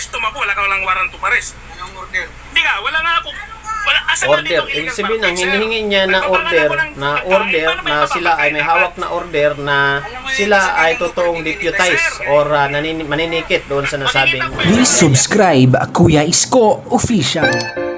inaresto mo ako, wala ka walang warrant to arrest. Anong order? Hindi nga, wala nga ako. Wala, asa order. Ibig sabihin, ang hinihingi niya na order, na pagkain, order na sila ay may hawak na order na sila ay totoong deputize or uh, nanin- maninikit doon sa nasabing Please subscribe Kuya Isko Official.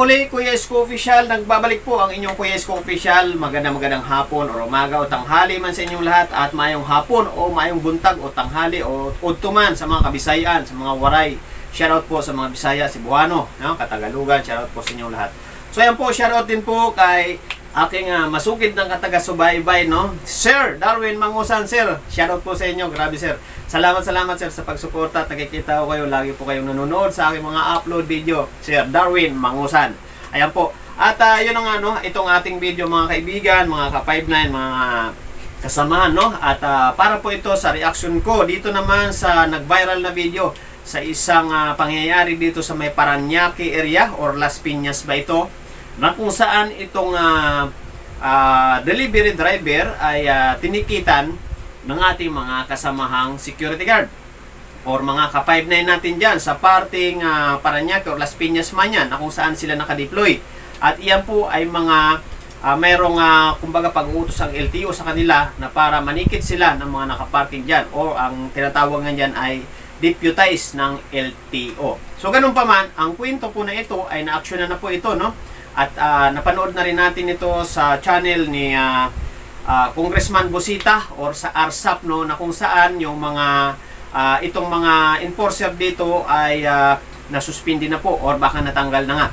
Muli, Kuya Isko Official. Nagbabalik po ang inyong Kuya Isko Official. Magandang magandang hapon o umaga o tanghali man sa inyong lahat at mayong hapon o mayong buntag o tanghali o udtuman sa mga kabisayan, sa mga waray. Shoutout po sa mga Bisaya, Cebuano, no? Katagalugan, shoutout po sa inyong lahat. So yan po, shoutout din po kay aking ah, masugid ng kataga-subaybay, no? Sir Darwin Mangusan, sir. Shoutout po sa inyo, grabe sir. Salamat, salamat sir sa pagsuporta at nakikita ko kayo, lagi po kayong nanonood sa aking mga upload video. Sir Darwin Mangusan. Ayan po. At ah, yun ang ano, itong ating video mga kaibigan, mga ka-59, mga kasamahan, no? At ah, para po ito sa reaction ko dito naman sa nag-viral na video sa isang ah, pangyayari dito sa may Paranaque area or Las Piñas ba ito na kung saan itong ah, ah, delivery driver ay ah, tinikitan ng ating mga kasamahang security guard or mga ka-59 natin dyan sa parting uh, Paranaque or Las Piñas man yan na kung saan sila nakadeploy. At iyan po ay mga ah, merong ah, kumbaga pag-uutos ang LTO sa kanila na para manikit sila ng mga nakaparking dyan o ang tinatawag nga dyan ay deputize ng LTO. So ganun pa man, ang kwento po na ito ay na-action na, na po ito, no? At ah, napanood na rin natin ito sa channel ni ah, ah, Congressman Busita or sa ARSAP, no? Na kung saan yung mga ah, itong mga enforcer dito ay ah, nasuspindi na po or baka natanggal na nga.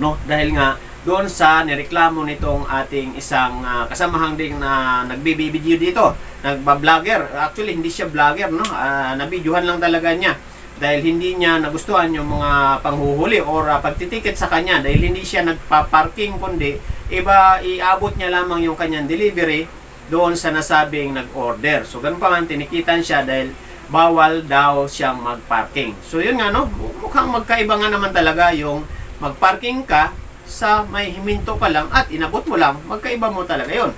No? Dahil nga doon sa nireklamo nitong ating isang ah, kasamahang ding na nagbibideo dito, nagba-vlogger. Actually, hindi siya vlogger, no? Ah, nabidyohan lang talaga niya dahil hindi niya nagustuhan yung mga panghuhuli or ah, pagtitiket sa kanya dahil hindi siya nagpa-parking kundi iba iabot niya lamang yung kanyang delivery doon sa nasabing nag-order. So ganun pa man tinikitan siya dahil bawal daw siyang mag-parking. So yun nga no, mukhang magkaiba nga naman talaga yung mag-parking ka sa may himinto ka lang at inabot mo lang, magkaiba mo talaga yon.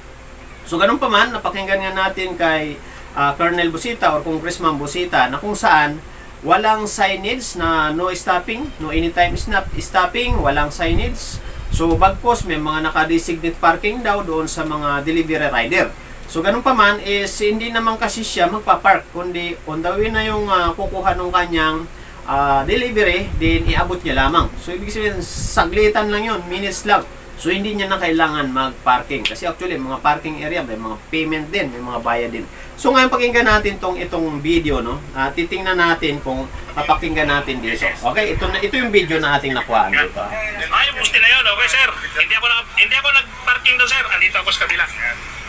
So ganun pa man, napakinggan nga natin kay ah, Colonel Busita or Congressman Busita na kung saan walang signage na no stopping, no anytime snap stopping, walang signage. So bagkos may mga naka-designate parking daw doon sa mga delivery rider. So ganun pa man is hindi naman kasi siya magpa-park kundi on the way na yung ah, kukuha ng kanyang ah, delivery din iabot niya lamang. So ibig sabihin saglitan lang yun, minutes lang. So hindi niya na kailangan mag-parking kasi actually mga parking area may mga payment din, may mga bayad din. So ngayon pakinggan natin tong itong video no. Ah, titingnan natin kung papakinggan natin dito. Okay, ito na ito yung video na ating nakuhaan dito. Ay, poste na yun, okay sir. Hindi ako, na, hindi ako nag-parking doon sir. Andito ako sa kabila.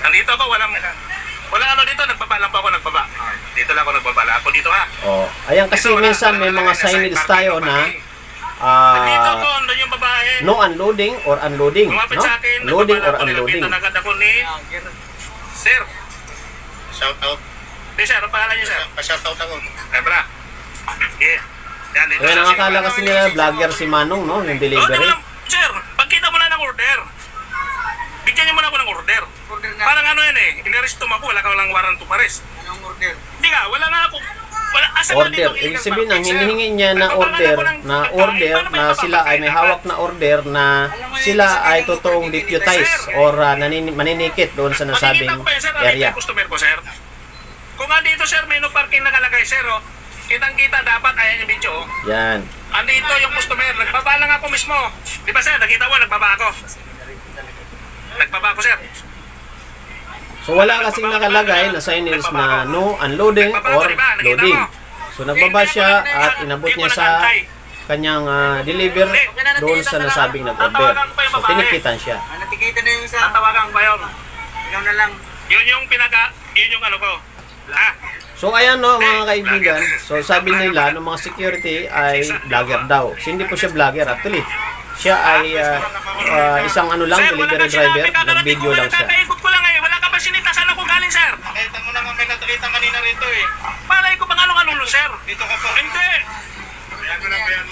Andito ako, walang, walang ano dito, nagbaba lang po ako, nagbaba. Dito lang ako nagbaba. Ako dito ha. Oh, ayan kasi Dito, wala- minsan may wala mga signage tayo na no parking. Dito ako, ah andun yung babae. no unloading or unloading, Lumapit no? sa akin, Loading or unloading. nilapitan agad ako ni... Sir. Shout out. Di sir, ang pangalan niyo sir? Pa-shout out ako. Ay, bra. Yeah. Yan, dito sir. nakakala kasi nila vlogger si Manong, no? Yung Oh, delivery. lang, sir, pagkita mo na ng order. Bigyan niyo muna ako ng order. Order na. Parang ano yan eh, inaresto mo ako, wala ka walang warrant to arrest. Anong order? Hindi nga, wala nga ako. Order. dito Ibig sabihin, ang hinihingi niya na order, na order na sila ay may hawak na order na sila ay totoong deputize or uh, nanin- maninikit doon sa nasabing area. yung customer ko, sir. Kung andito, sir, may no parking nakalagay, sir, oh. Kitang-kita dapat, ayan yung video, oh. Yan. Andito yung customer, nagbaba lang ako mismo. Di ba, sir? Nakita mo, nagbaba ako. Nagbaba ako, sir. So wala kasing nakalagay na signage na no unloading or loading. So nagbaba siya at inabot niya sa kanyang ah, deliver doon sa nasabing nag-order. So tinikitan siya. Ah, natikita na yung sa... Tatawagan ko yun. Ikaw na lang. Yun yung pinaka, yun yung ano ko. Ah, So ayan no mga kaibigan. So sabi nila ng mga security ay vlogger daw. So, hindi po siya vlogger actually. Siya ay ah, ah, isang ano lang delivery driver. Nag-video lang siya. Kakaikot ko lang eh. Wala ka ba sinita? Saan ako galing, sir? Nakita natikita kanina rito eh. Palay ko bang anong ano, sir? Dito ka po. Hindi.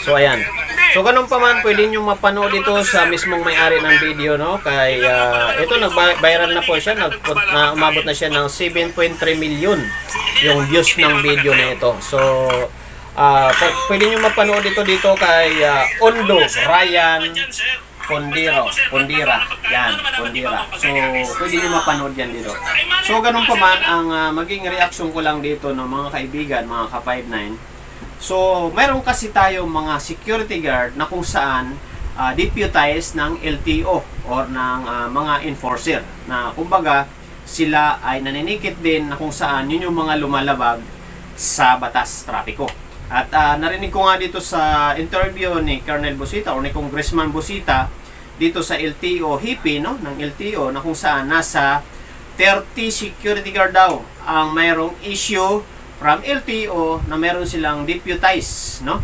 So ayan. So ganun pa man, pwede nyo mapanood ito sa mismong may-ari ng video, no? Kay, ah, ito, nag-viral na po siya. Nag na, umabot na siya ng 7.3 million yung views ng video na ito. So, ah, p- pwede nyo mapanood ito dito kay ah, Ondo Ryan Pondiro. Pondira. Yan, Pondira. So, pwede nyo mapanood yan dito. So, ganun pa man, ang ah, maging reaction ko lang dito ng mga kaibigan, mga ka-59, So, meron kasi tayo mga security guard na kung saan uh, deputized ng LTO or ng ah, mga enforcer na kumbaga sila ay naninikit din na kung saan yun yung mga lumalabag sa batas trapiko. At ah, narinig ko nga dito sa interview ni Colonel Busita o ni Congressman Busita dito sa LTO HIPI no ng LTO na kung saan nasa 30 security guard daw ang mayroong issue from LTO na meron silang deputize, no?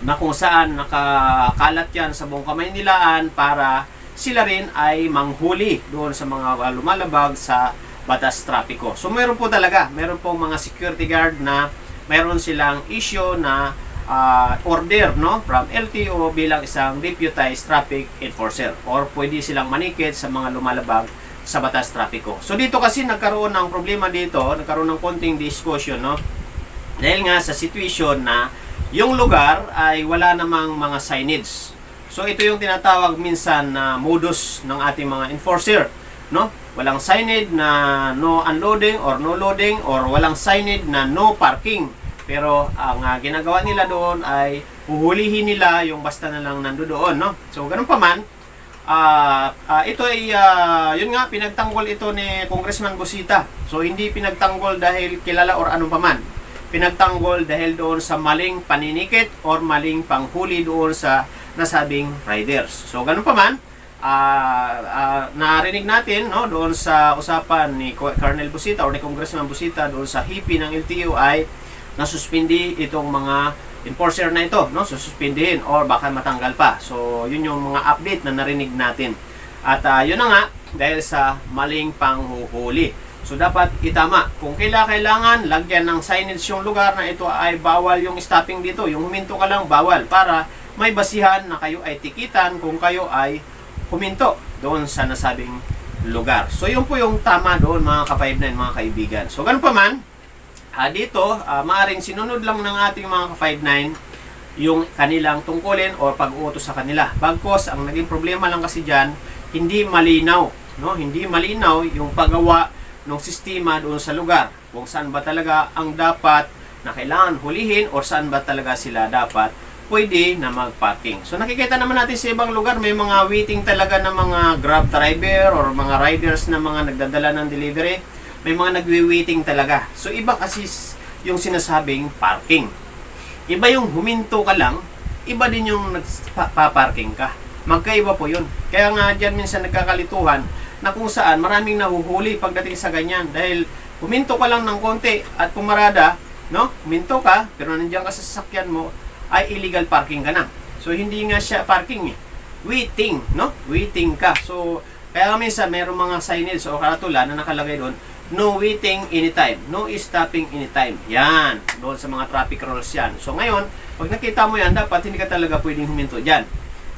Na kung saan nakakalat yan sa buong Kamaynilaan para sila rin ay manghuli doon sa mga uh, lumalabag sa batas trapiko. So meron po talaga, meron pong mga security guard na meron silang issue na uh, order no from LTO bilang isang deputized traffic enforcer or pwede silang manikit sa mga lumalabag sa batas trapiko. So dito kasi nagkaroon ng problema dito, nagkaroon ng konting discussion no dahil nga sa situation na yung lugar ay wala namang mga signage. So ito yung tinatawag minsan na modus ng ating mga enforcer, no? Walang signage na no unloading or no loading or walang signage na no parking. Pero ang ah, ginagawa nila doon ay huhulihin nila yung basta na lang nandoon, no? So ganun pa man, Ah, ah, ito ay ah, yun nga pinagtanggol ito ni Congressman Busita. So hindi pinagtanggol dahil kilala or anong paman. Pinagtanggol dahil doon sa maling paninikit or maling panghuli doon sa nasabing riders. So ganun pa man, ah, ah, narinig natin no doon sa usapan ni Co- Colonel Busita or ni Congressman Busita doon sa hipi ng LTO ay nasuspindi itong mga enforcer na ito, no? Sususpindihin or baka matanggal pa. So, yun yung mga update na narinig natin. At ah, yun na nga, dahil sa maling panghuhuli. So, dapat itama. Kung kaila kailangan, lagyan ng signage yung lugar na ito ay bawal yung stopping dito. Yung huminto ka lang, bawal. Para may basihan na kayo ay tikitan kung kayo ay huminto doon sa nasabing lugar. So, yun po yung tama doon mga ka-59, mga kaibigan. So, ganun pa man, Ah, dito, ah, maaring sinunod lang ng ating mga ka-59 yung kanilang tungkulin o pag-uutos sa kanila. Bagkos, ang naging problema lang kasi dyan, hindi malinaw. No? Hindi malinaw yung paggawa ng sistema doon sa lugar. Kung saan ba talaga ang dapat na kailangan hulihin o saan ba talaga sila dapat pwede na mag-parking. So nakikita naman natin sa ibang lugar may mga waiting talaga ng mga grab driver or mga riders na mga nagdadala ng delivery may mga nagwi-waiting talaga. So iba kasi yung sinasabing parking. Iba yung huminto ka lang, iba din yung nagpa-parking ka. Magkaiba po yun. Kaya nga dyan minsan nagkakalituhan na kung saan maraming nahuhuli pagdating sa ganyan. Dahil huminto ka lang ng konti at pumarada, no? Huminto ka, pero nandiyan ka sa sasakyan mo, ay illegal parking ka na. So hindi nga siya parking eh. Waiting, no? Waiting ka. So kaya minsan merong mga signage o karatula na nakalagay doon, no waiting anytime, no stopping anytime. Yan, doon sa mga traffic rules yan. So ngayon, pag nakita mo yan, dapat hindi ka talaga pwedeng huminto dyan.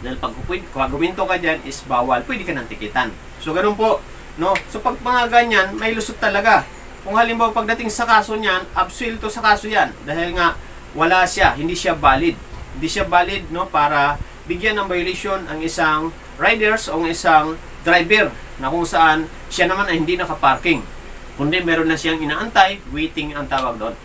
Dahil pag, pag huminto ka dyan is bawal, pwede ka nang tikitan. So ganun po, no? So pag mga ganyan, may lusot talaga. Kung halimbawa pagdating sa kaso niyan, absuelto sa kaso yan. Dahil nga, wala siya, hindi siya valid. Hindi siya valid, no? Para bigyan ng violation ang isang riders o ang isang driver na kung saan siya naman ay hindi nakaparking. Kundi meron na siyang inaantay, waiting ang tawag doon.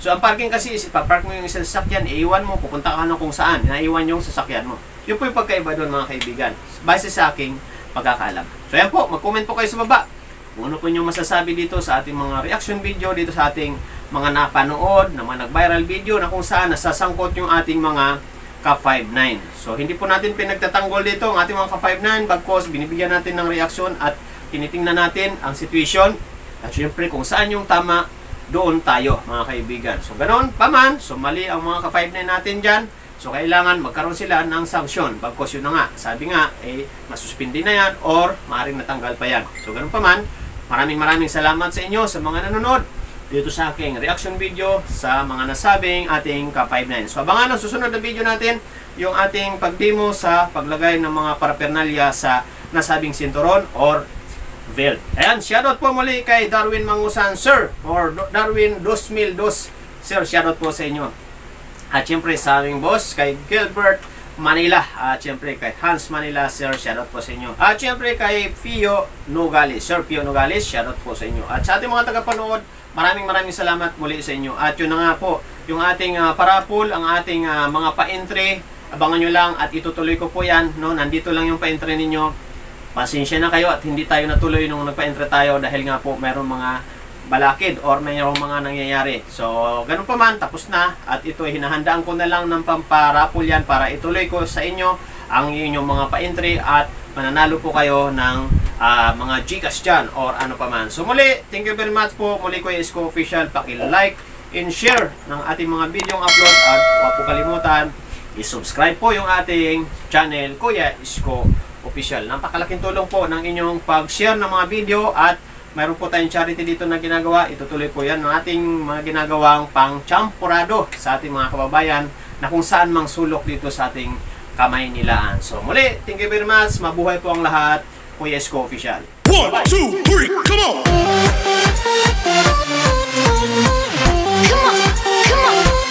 So ang parking kasi is ipapark mo yung isang sasakyan, iiwan mo, pupunta ka na kung saan, naiwan yung sasakyan mo. Yun po yung pagkaiba doon mga kaibigan. Base sa aking pagkakalam. So yan po, mag-comment po kayo sa baba. Kung ano po yung masasabi dito sa ating mga reaction video, dito sa ating mga napanood, na mga nag-viral video na kung saan nasasangkot yung ating mga ka-59. So hindi po natin pinagtatanggol dito ang ating mga ka-59 bagkos binibigyan natin ng reaksyon at tinitingnan natin ang situation at syempre kung saan yung tama doon tayo mga kaibigan. So ganoon pa man, so mali ang mga ka-59 natin dyan. So kailangan magkaroon sila ng sanksyon. Bagkos yun na nga, sabi nga, eh, masuspindi na yan or maaaring natanggal pa yan. So ganun pa man, maraming maraming salamat sa inyo sa mga nanonood. dito sa aking reaction video sa mga nasabing ating ka-59. So abangan ang susunod na video natin yung ating pagdemo sa paglagay ng mga paraphernalia sa nasabing sinturon or belt. Ayan, shoutout po muli kay Darwin Mangusan, sir, or Darwin 2002, sir, shoutout po sa inyo. At syempre sa aming boss, kay Gilbert Manila. At syempre kay Hans Manila, sir, shoutout po sa inyo. At syempre kay Pio Nogales, sir Pio Nogales, shoutout po sa inyo. At sa ating mga tagapanood, maraming maraming salamat muli sa inyo. At yun na nga po, yung ating ah, parapol, ang ating ah, mga pa-entry, abangan nyo lang at itutuloy ko po yan. No? Nandito lang yung pa-entry ninyo. Pasensya na kayo at hindi tayo natuloy nung nagpa-entry tayo dahil nga po mayroong mga balakid or mayroong mga nangyayari. So, ganun pa man, tapos na at ito ay hinahandaan ko na lang ng pamparapol yan para ituloy ko sa inyo ang inyong mga pa-entry at mananalo po kayo ng ah, mga Gcash dyan or ano pa man. So muli, thank you very much po. Muli ko Isko Official, paki-like and share ng ating mga video upload at huwag po kalimutan i-subscribe po yung ating channel Kuya Isko official. Napakalaking tulong po ng inyong pag-share ng mga video at mayroon po tayong charity dito na ginagawa. Itutuloy po yan ng ating mga ginagawang pang-champurado sa ating mga kababayan na kung saan mang sulok dito sa ating kamay nilaan. So muli, thank you very much. Mabuhay po ang lahat. Kuya Esco Official. One, Bye -bye. two, three, come on! Come on, come on!